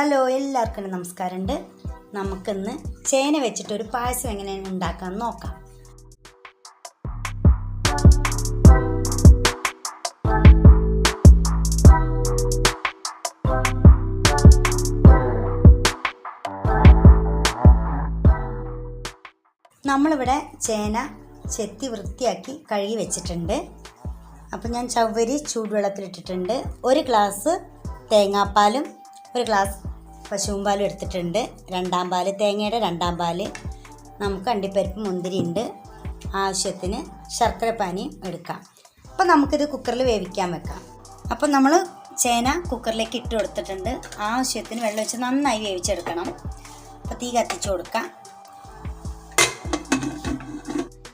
Hello എല്ലാവർക്കും നമസ്കാരമുണ്ട്. നമുക്കിന്ന് ചേന വെച്ചിട്ട് ഒരു പായസം എങ്ങനെയാണ് ഉണ്ടാക്കാൻ നോക്കാം. നമ്മളിവിടെ ചേന ചെത്തി വൃത്തിയാക്കി കഴുകി വെച്ചിട്ടുണ്ട്. അപ്പോൾ ഞാൻ ചവ്വരി ചൂടുവെള്ളത്തിലിട്ടിട്ടുണ്ട്. ഒരു ഗ്ലാസ് തേങ്ങാപ്പാലും ഒരു ഗ്ലാസ് പശുവും പാലും എടുത്തിട്ടുണ്ട്. രണ്ടാം പാൽ തേങ്ങയുടെ രണ്ടാം പാൽ. നമുക്ക് അണ്ടിപ്പരിപ്പ് മുന്തിരി ഉണ്ട് ആവശ്യത്തിന് ശർക്കര പാനിയും എടുക്കാം. അപ്പോൾ നമുക്കിത് കുക്കറിൽ വേവിക്കാൻ വെക്കാം. അപ്പോൾ നമ്മൾ ചേന കുക്കറിലേക്ക് ഇട്ട് കൊടുത്തിട്ടുണ്ട്. ആവശ്യത്തിന് വെള്ളം വെച്ച് നന്നായി വേവിച്ചെടുക്കണം. അപ്പോൾ തീ കത്തിച്ച് കൊടുക്കാം.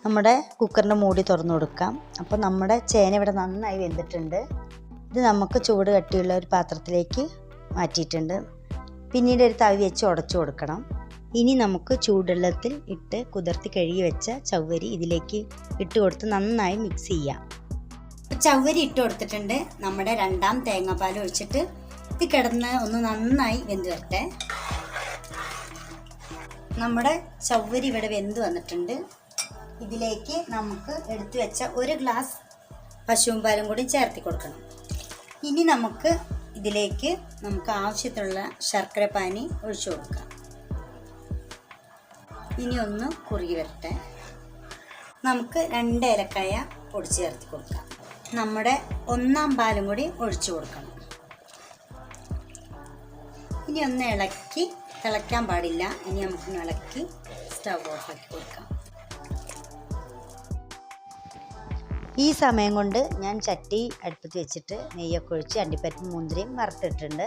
നമ്മുടെ കുക്കറിന്റെ മൂടി തുറന്നു കൊടുക്കാം. അപ്പോൾ നമ്മുടെ ചേന ഇവിടെ നന്നായി വെന്തിട്ടുണ്ട്. ഇത് നമുക്ക് ചൂട് കട്ടിയുള്ള ഒരു പാത്രത്തിലേക്ക് മാറ്റിയിട്ടുണ്ട്. പിന്നീട് ഒരു തവി വെച്ച് ഉടച്ചു കൊടുക്കണം. ഇനി നമുക്ക് ചൂടുവെള്ളത്തിൽ ഇട്ട് കുതിർത്തി കഴുകി വെച്ച ചവ്വരി ഇതിലേക്ക് ഇട്ട് കൊടുത്ത് നന്നായി മിക്സ് ചെയ്യാം. ചവ്വരി ഇട്ട് കൊടുത്തിട്ടുണ്ട്. നമ്മുടെ രണ്ടാം തേങ്ങാപ്പാൽ ഒഴിച്ചിട്ട് ഇത് കിടന്ന് ഒന്ന് നന്നായി വെന്ത് വരട്ടെ. നമ്മുടെ ചവ്വരി ഇവിടെ വെന്ത് വന്നിട്ടുണ്ട്. ഇതിലേക്ക് നമുക്ക് എടുത്തു വെച്ച ഒരു ഗ്ലാസ് പശുവും പാലും കൂടി ചേർത്തി കൊടുക്കണം. ഇനി നമുക്ക് ഇതിലേക്ക് നമുക്ക് ആവശ്യത്തിനുള്ള ശർക്കര പാനി ഒഴിച്ചു കൊടുക്കാം. ഇനി ഒന്ന് കുറുകി വരട്ടെ. നമുക്ക് രണ്ട് ഏലക്കായ പൊടിച്ച് ചേർത്തി കൊടുക്കാം. നമ്മുടെ ഒന്നാം പാലും കൂടി ഒഴിച്ചു കൊടുക്കണം. ഇനി ഒന്ന് ഇളക്കി തിളയ്ക്കാൻ പാടില്ല. ഇനി നമുക്കൊന്ന് ഇളക്കി സ്റ്റവ് ഓഫാക്കി കൊടുക്കാം. ഈ സമയം കൊണ്ട് ഞാൻ ചട്ടി അടുപ്പത്ത് വെച്ചിട്ട് നെയ്യൊക്കെ ഒഴിച്ച് അണ്ടിപ്പരിപ്പും മുന്തിരിയും വറുത്തിട്ടുണ്ട്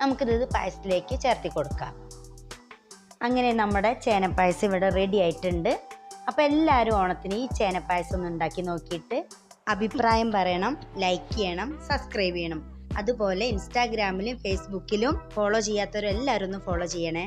നമുക്കിത് പായസത്തിലേക്ക് ചേർത്തി കൊടുക്കാം. അങ്ങനെ നമ്മുടെ ചേനപ്പായസം ഇവിടെ റെഡി ആയിട്ടുണ്ട്. അപ്പോൾ എല്ലാവരും ഓണത്തിന് ഈ ചേനപ്പായസം ഒന്ന് ഉണ്ടാക്കി നോക്കിയിട്ട് അഭിപ്രായം പറയണം ലൈക്ക് ചെയ്യണം സബ്സ്ക്രൈബ് ചെയ്യണം. അതുപോലെ ഇൻസ്റ്റാഗ്രാമിലും ഫേസ്ബുക്കിലും ഫോളോ ചെയ്യാത്തവരെല്ലാവരും ഒന്ന് ഫോളോ ചെയ്യണേ.